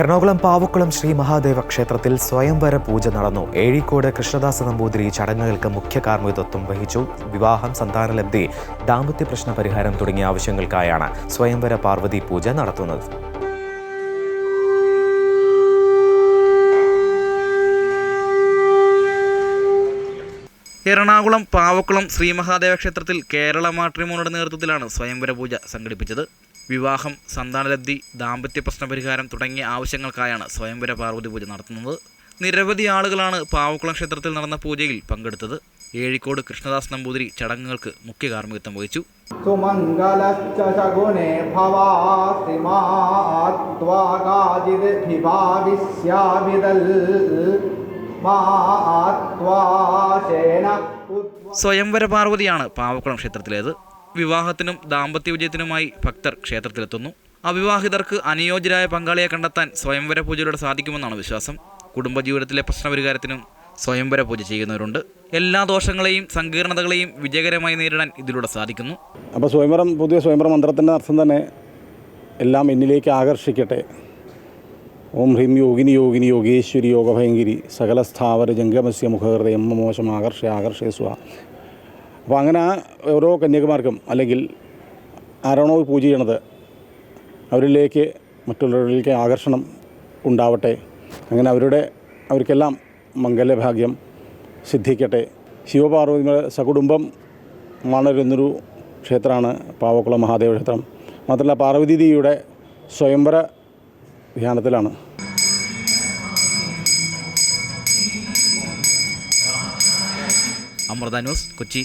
എറണാകുളം പാവക്കുളം ശ്രീ മഹാദേവ ക്ഷേത്രത്തിൽ സ്വയംവര പൂജ നടന്നു. ഏഴിക്കോട് കൃഷ്ണദാസ നമ്പൂതിരി ചടങ്ങുകൾക്ക് മുഖ്യ കാർമ്മികത്വം വഹിച്ചു. വിവാഹം സന്താനലബ്ധി ദാമ്പത്യ പ്രശ്ന പരിഹാരം തുടങ്ങിയ ആവശ്യങ്ങൾക്കായാണ് സ്വയംവര പാർവതി പൂജ നടത്തുന്നത്. എറണാകുളം പാവക്കുളം ശ്രീമഹാദേവ ക്ഷേത്രത്തിൽ കേരള മാട്രിമോണിയുടെ നേതൃത്വത്തിലാണ് സ്വയംവര പൂജ സംഘടിപ്പിച്ചത്. വിവാഹം സന്താനലബ്ധി ദാമ്പത്യ പ്രശ്നപരിഹാരം തുടങ്ങിയ ആവശ്യങ്ങൾക്കായാണ് സ്വയംവര പാർവതി പൂജ നടത്തുന്നത്. നിരവധി ആളുകളാണ് പാവക്കുളം ക്ഷേത്രത്തിൽ നടന്ന പൂജയിൽ പങ്കെടുത്തത്. ഏഴിക്കോട് കൃഷ്ണദാസ് നമ്പൂതിരി ചടങ്ങുകൾക്ക് മുഖ്യ കാർമ്മികത്വം വഹിച്ചു. സുമംഗലശ്ചുണേ സ്വയംവര പാർവതിയാണ് പാവക്കുളം ക്ഷേത്രത്തിലേത്. വിവാഹത്തിനും ദാമ്പത്യ വിജയത്തിനുമായി ഭക്തർ ക്ഷേത്രത്തിലെത്തുന്നു. അവിവാഹിതർക്ക് അനുയോജ്യരായ പങ്കാളിയെ കണ്ടെത്താൻ സ്വയംവര പൂജയിലൂടെ സാധിക്കുമെന്നാണ് വിശ്വാസം. കുടുംബജീവിതത്തിലെ പ്രശ്നപരിഹാരത്തിനും സ്വയംവര പൂജ ചെയ്യുന്നവരുണ്ട്. എല്ലാ ദോഷങ്ങളെയും സങ്കീർണതകളെയും വിജയകരമായി നേരിടാൻ ഇതിലൂടെ സാധിക്കുന്നു. അപ്പോൾ സ്വയംവരം പുതിയ സ്വയംവര മന്ത്രത്തിന്റെ അർത്ഥം തന്നെ എല്ലാം എന്നിലേക്ക് ആകർഷിക്കട്ടെ. ഓം ഹ്രീം യോഗിനി യോഗിനി യോഗേശ്വരി യോഗഭയങ്കിരി സകല സ്ഥാവര ജംഗമസ്യ മുഖഹൃദയം മോശം ആകർഷ ആകർഷേസ്വ അപ്പോൾ അങ്ങനെ ഓരോ കന്യാകുമാർക്കും അല്ലെങ്കിൽ ആരാണോ പൂജ ചെയ്യണത് അവരിലേക്ക് മറ്റുള്ളവരിലേക്ക് ആകർഷണം ഉണ്ടാവട്ടെ. അങ്ങനെ അവരുടെ അവർക്കെല്ലാം മംഗലഭാഗ്യം സിദ്ധിക്കട്ടെ. ശിവപാർവതിയുടെ സകുടുംബം വളരുന്നൊരു ക്ഷേത്രമാണ് പാവക്കുളം മഹാദേവ ക്ഷേത്രം. മാത്രമല്ല പാർവതി ദേവിയുടെ സ്വയംവര ധ്യാനത്തിലാണ് അമൃത ന്യൂസ് കൊച്ചി.